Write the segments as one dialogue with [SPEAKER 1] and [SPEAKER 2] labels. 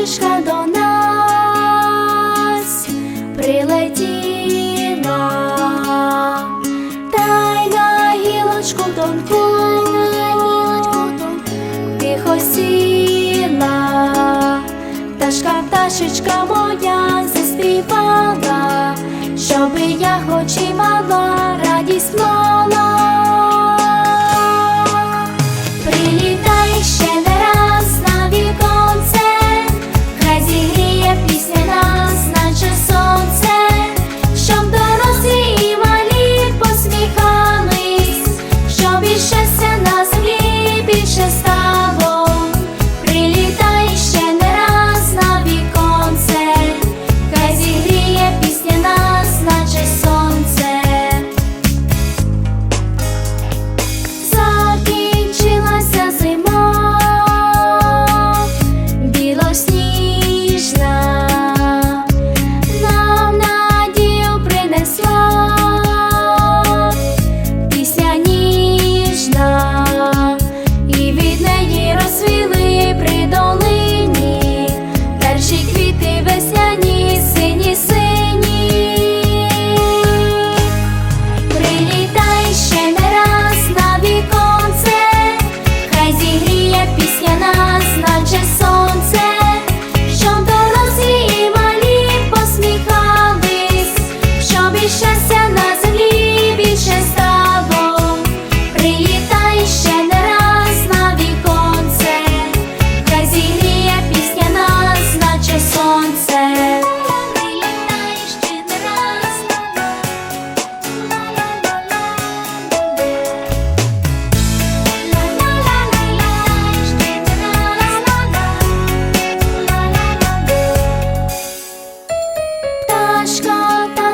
[SPEAKER 1] пташечка до нас прилетіла, та й на гілочку тонку, тихо сіла, пташка, пташечка моя заспівала, щоби я хоч і мала радість мала.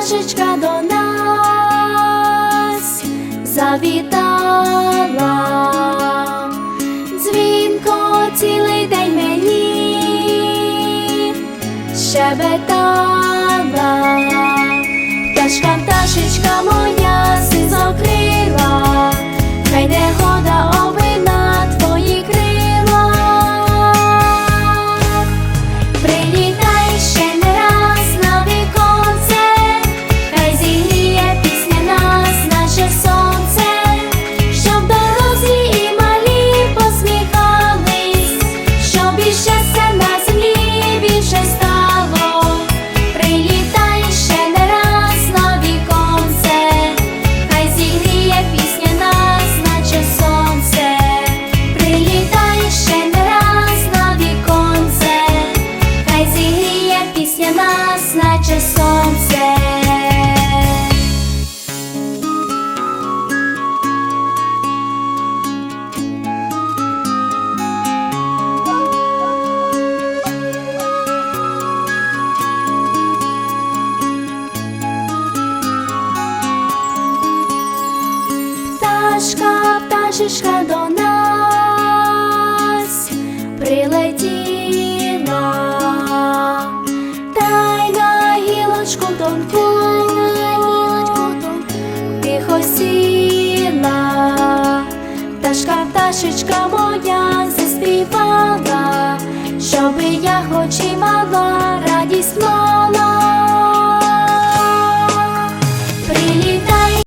[SPEAKER 1] пташечка до нас завітала, дзвінко цілий день мені щебетала. пташечка до нас прилетіла, та й на гілочку тонку, тихо сіла, пташка, пташечка моя заспівала, щоби я хоч і мала.